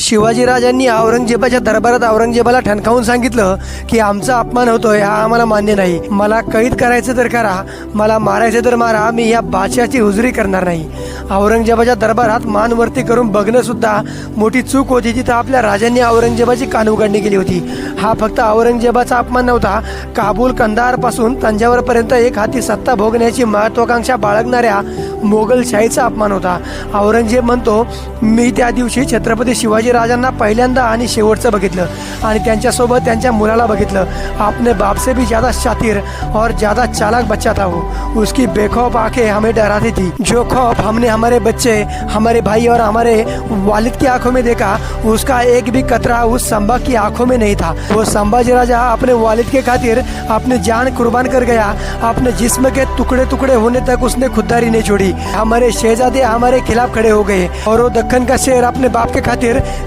शिवाजीराजांनी औरंगजेबाच्या दरबारात औरंगजेबाला ठणकावून सांगितलं की आमचा अपमान होतोय हा आम्हाला मान्य नाही. मला कैद करायचं तर करा मला मारायचं तर मारा मी या बादशाची हुजरी करणार नाही. औरंगजेबाच्या दरबारात मानवरती करून बघणं सुद्धा मोठी चूक होती तिथं आपल्या राजांनी औरंगजेबाची कान उघडणी केली होती. हा फक्त औरंगजेबाचा अपमान नव्हता काबूल कंदारपासून तंजावरपर्यंत एक हाती सत्ता भोगण्याची महत्वाकांक्षा बाळगणाऱ्या मोगलशाहीचा अपमान होता. औरंगजेब म्हणतो मी त्या दिवशी छत्रपती शिवाजी राजांना पहिल्यांदा आणि शेवटचं बघितलं आणि त्यांच्यासोबत त्यांच्या मुलाला बघितलं. आपने बाप से भी ज़्यादा शातिर और ज़्यादा चालाक बच्चा था वो. उसकी बेखौफ आंखें हमें डराती थी. जो खौफ हमने हमारे बच्चे हमारे भाई और हमारे वालिद की आंखों में देखा उसका एक भी कतरा उस संभा की आंखों में नहीं था. वो संभाजी राजा अपने वालिद के खातिर अपने जान कुर्बान कर गया. अपने जिस्म के टुकड़े टुकड़े होने तक उसने खुददारी नहीं छोड़ी. हमारे शहजादे हमारे खिलाफ खड़े हो गए और वो दक्कन का शेर अपने बाप के खातिर